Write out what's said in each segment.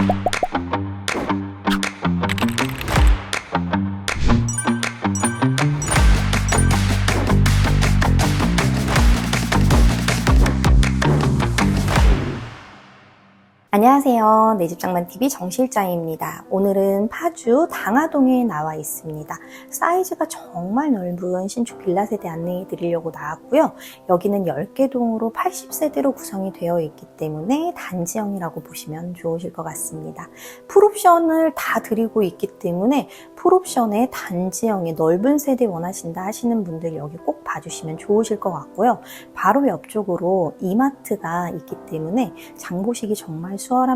you 안녕하세요. 내 집장만TV 정실장입니다. 오늘은 파주 당하동에 나와 있습니다. 사이즈가 정말 넓은 신축 빌라 세대 안내해 드리려고 나왔고요. 여기는 10개 동으로 80세대로 구성이 되어 있기 때문에 단지형이라고 보시면 좋으실 것 같습니다. 풀옵션을 다 드리고 있기 때문에 풀옵션에 단지형의 넓은 세대 원하신다 하시는 분들 여기 꼭 봐주시면 좋으실 것 같고요. 바로 옆쪽으로 이마트가 있기 때문에 장 보시기 정말 수월합니다.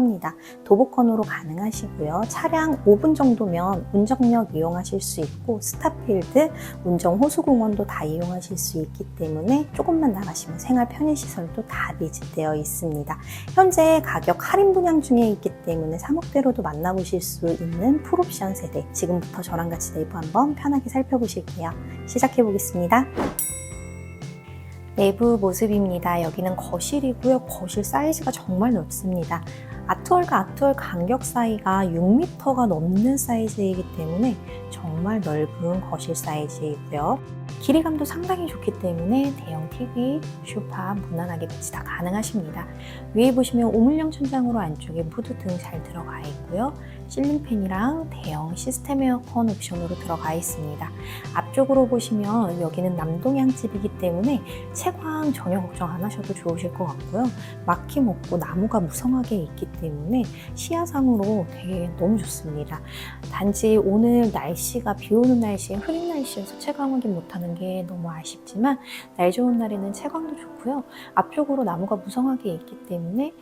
도보권으로 가능하시고요. 차량 5분 정도면 운정역 이용하실 수 있고 스타필드, 운정 호수공원도 다 이용하실 수 있기 때문에 조금만 나가시면 생활 편의시설도 다 비즈되어 있습니다. 현재 가격 할인 분양 중에 있기 때문에 3억대로도 만나보실 수 있는 풀옵션 세대 지금부터 저랑 같이 내부 한번 편하게 살펴보실게요. 시작해 보겠습니다. 내부 모습입니다. 여기는 거실이고요. 거실 사이즈가 정말 넓습니다. 아트월과 아트월 간격 사이가 6m가 넘는 사이즈이기 때문에 정말 넓은 거실 사이즈이고요. 길이감도 상당히 좋기 때문에 대형 TV, 쇼파 무난하게 배치 다 가능하십니다. 위에 보시면 오물형 천장으로 안쪽에 무드 등 잘 들어가 있고요. 실링팬이랑 대형 시스템 에어컨 옵션으로 들어가 있습니다. 앞쪽으로 보시면 여기는 남동향 집이기 때문에 채광 전혀 걱정 안 하셔도 좋으실 것 같고요. 막힘 없고 나무가 무성하게 있기 때문에 시야상으로 되게 너무 좋습니다. 단지 오늘 날씨가 비 오는 날씨에 흐린 날씨여서 채광 확인 못하는 게 너무 아쉽지만 날 좋은 날에는 채광도 좋고요. 앞쪽으로 나무가 무성하게 있기 때문에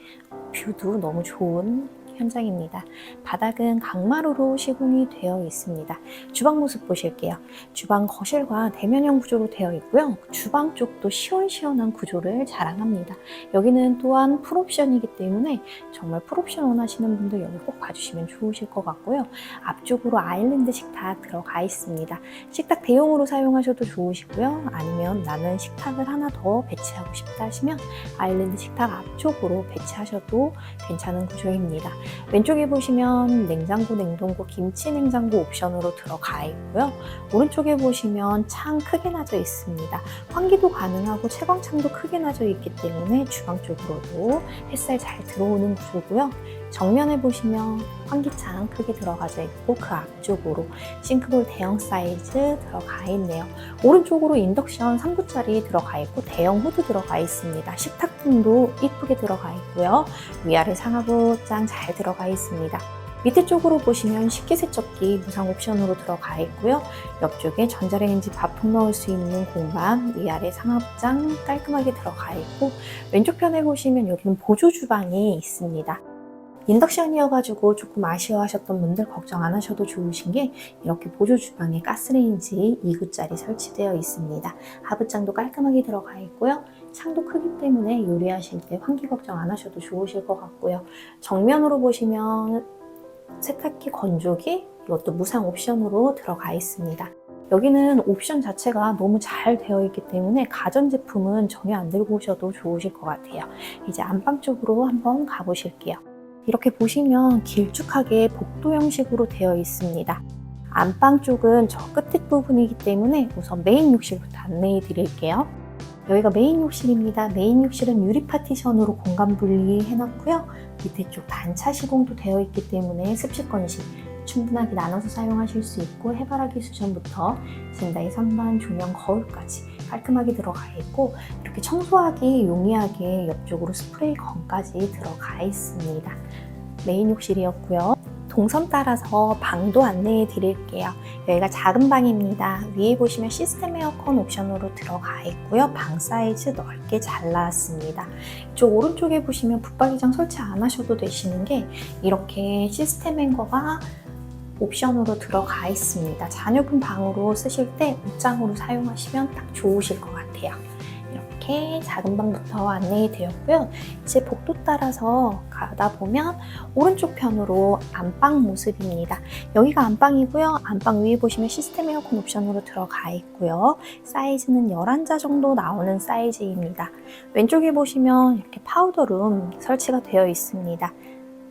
뷰도 너무 좋은 현장입니다. 바닥은 강마루로 시공이 되어 있습니다. 주방 모습 보실게요. 주방 거실과 대면형 구조로 되어 있고요. 주방 쪽도 시원시원한 구조를 자랑합니다. 여기는 또한 풀옵션이기 때문에 정말 풀옵션 원하시는 분들 여기 꼭 봐주시면 좋으실 것 같고요. 앞쪽으로 아일랜드 식탁 들어가 있습니다. 식탁 대용으로 사용하셔도 좋으시고요. 아니면 나는 식탁을 하나 더 배치하고 싶다 하시면 아일랜드 식탁 앞쪽으로 배치하셔도 괜찮은 구조입니다. 왼쪽에 보시면 냉장고, 냉동고, 김치 냉장고 옵션으로 들어가 있고요. 오른쪽에 보시면 창 크게 나져 있습니다. 환기도 가능하고 채광창도 크게 나져 있기 때문에 주방 쪽으로도 햇살 잘 들어오는 구조고요. 정면에 보시면 환기창 크게 들어가져 있고 그 앞쪽으로 싱크볼 대형 사이즈 들어가 있네요. 오른쪽으로 인덕션 3구짜리 들어가 있고 대형 후드 들어가 있습니다. 식탁등도 이쁘게 들어가 있고요. 위아래 상하부장 잘 들어가 있습니다. 밑에 쪽으로 보시면 식기세척기 무상 옵션으로 들어가 있고요. 옆쪽에 전자레인지 밥통 넣을 수 있는 공간, 위아래 상하부장 깔끔하게 들어가 있고 왼쪽 편에 보시면 여기는 보조 주방이 있습니다. 인덕션이어가지고 조금 아쉬워하셨던 분들 걱정 안 하셔도 좋으신 게 이렇게 보조 주방에 가스레인지 2구짜리 설치되어 있습니다. 하부장도 깔끔하게 들어가 있고요. 창도 크기 때문에 요리하실 때 환기 걱정 안 하셔도 좋으실 것 같고요. 정면으로 보시면 세탁기 건조기 이것도 무상 옵션으로 들어가 있습니다. 여기는 옵션 자체가 너무 잘 되어 있기 때문에 가전제품은 전혀 안 들고 오셔도 좋으실 것 같아요. 이제 안방 쪽으로 한번 가보실게요. 이렇게 보시면 길쭉하게 복도 형식으로 되어 있습니다. 안방 쪽은 저 끝에 부분이기 때문에 우선 메인 욕실부터 안내해 드릴게요. 여기가 메인 욕실입니다. 메인 욕실은 유리 파티션으로 공간 분리해 놨고요. 밑에 쪽 단차 시공도 되어 있기 때문에 습식 건식 충분하게 나눠서 사용하실 수 있고 해바라기 수전부터 젠다이 선반, 조명, 거울까지 깔끔하게 들어가 있고 이렇게 청소하기 용이하게 옆쪽으로 스프레이 건까지 들어가 있습니다. 메인 욕실이었고요. 동선 따라서 방도 안내해 드릴게요. 여기가 작은 방입니다. 위에 보시면 시스템 에어컨 옵션으로 들어가 있고요. 방 사이즈 넓게 잘 나왔습니다. 이쪽 오른쪽에 보시면 붙박이장 설치 안 하셔도 되시는 게 이렇게 시스템 행거가 옵션으로 들어가 있습니다. 자녀분 방으로 쓰실 때 옷장으로 사용하시면 딱 좋으실 것 같아요. 이렇게 작은 방부터 안내해 드렸고요. 이제 복도 따라서 가다 보면 오른쪽 편으로 안방 모습입니다. 여기가 안방이고요. 안방 위에 보시면 시스템 에어컨 옵션으로 들어가 있고요. 사이즈는 11자 정도 나오는 사이즈입니다. 왼쪽에 보시면 이렇게 파우더룸 설치가 되어 있습니다.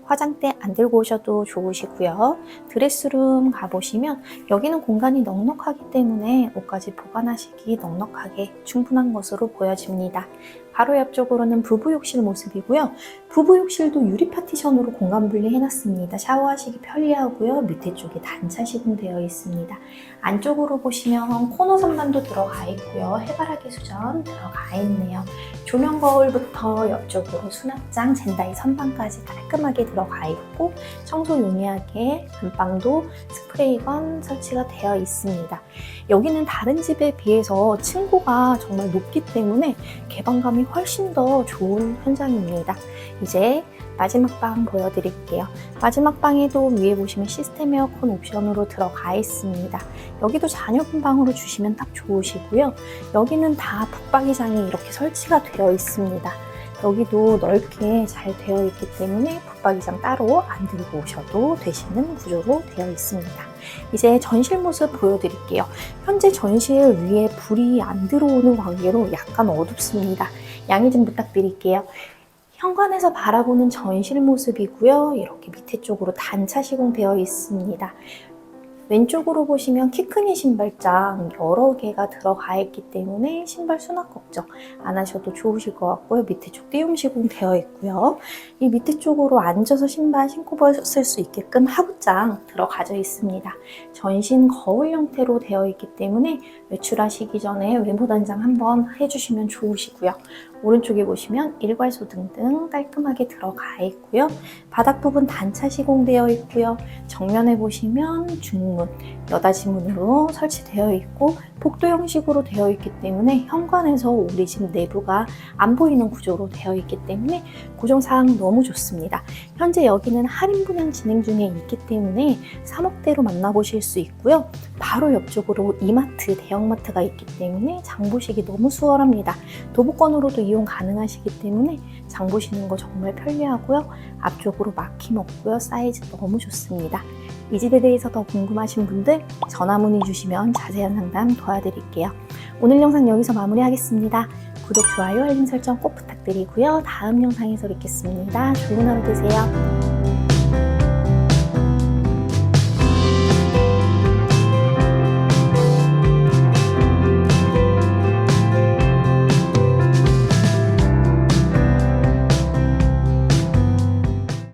화장대 안 들고 오셔도 좋으시고요. 드레스룸 가보시면 여기는 공간이 넉넉하기 때문에 옷까지 보관하시기 넉넉하게 충분한 것으로 보여집니다. 바로 옆쪽으로는 부부 욕실 모습이고요. 부부 욕실도 유리 파티션으로 공간 분리해놨습니다. 샤워하시기 편리하고요. 밑에 쪽에 단차 시공되어 있습니다. 안쪽으로 보시면 코너 선반도 들어가 있고요. 해바라기 수전 들어가 있네요. 조명 거울부터 옆쪽으로 수납장, 젠다이 선반까지 깔끔하게 들어가 있고 청소 용이하게 안방도 스프레이건 설치가 되어 있습니다. 여기는 다른 집에 비해서 층고가 정말 높기 때문에 개방감이 훨씬 더 좋은 현장입니다. 이제 마지막 방 보여드릴게요. 마지막 방에도 위에 보시면 시스템 에어컨 옵션으로 들어가 있습니다. 여기도 자녀분 방으로 주시면 딱 좋으시고요. 여기는 다 붙박이장이 이렇게 설치가 되어 있습니다. 여기도 넓게 잘 되어 있기 때문에 붙박이장 따로 안 들고 오셔도 되시는 구조로 되어 있습니다. 이제 전실 모습 보여드릴게요. 현재 전실 위에 불이 안 들어오는 관계로 약간 어둡습니다. 양해 좀 부탁드릴게요. 현관에서 바라보는 전실 모습이고요. 이렇게 밑에 쪽으로 단차 시공되어 있습니다. 왼쪽으로 보시면 키 크니 신발장 여러 개가 들어가 있기 때문에 신발 수납 걱정 안 하셔도 좋으실 것 같고요. 밑에 쪽 띄움 시공 되어 있고요. 이 밑에 쪽으로 앉아서 신발 신고 벗을 수 있게끔 하부장 들어가져 있습니다. 전신 거울 형태로 되어 있기 때문에 외출하시기 전에 외모 단장 한번 해주시면 좋으시고요. 오른쪽에 보시면 일괄소 등등 깔끔하게 들어가 있고요. 바닥 부분 단차 시공되어 있고요. 정면에 보시면 중문, 여닫이문으로 설치되어 있고 복도 형식으로 되어 있기 때문에 현관에서 우리 집 내부가 안 보이는 구조로 되어 있기 때문에 구조사항 너무 좋습니다. 현재 여기는 할인 분양 진행 중에 있기 때문에 3억대로 만나보실 수 있고요. 바로 옆쪽으로 이마트, 대형마트가 있기 때문에 장 보시기 너무 수월합니다. 도보권으로도 이용 가능하시기 때문에 장 보시는 거 정말 편리하고요. 앞쪽으로 막힘 없고요. 사이즈 너무 좋습니다. 이 집에 대해서 더 궁금하신 분들 전화 문의 주시면 자세한 상담 도와드릴게요. 오늘 영상 여기서 마무리하겠습니다. 구독, 좋아요, 알림 설정 꼭 부탁드리고요. 다음 영상에서 뵙겠습니다. 좋은 하루 되세요.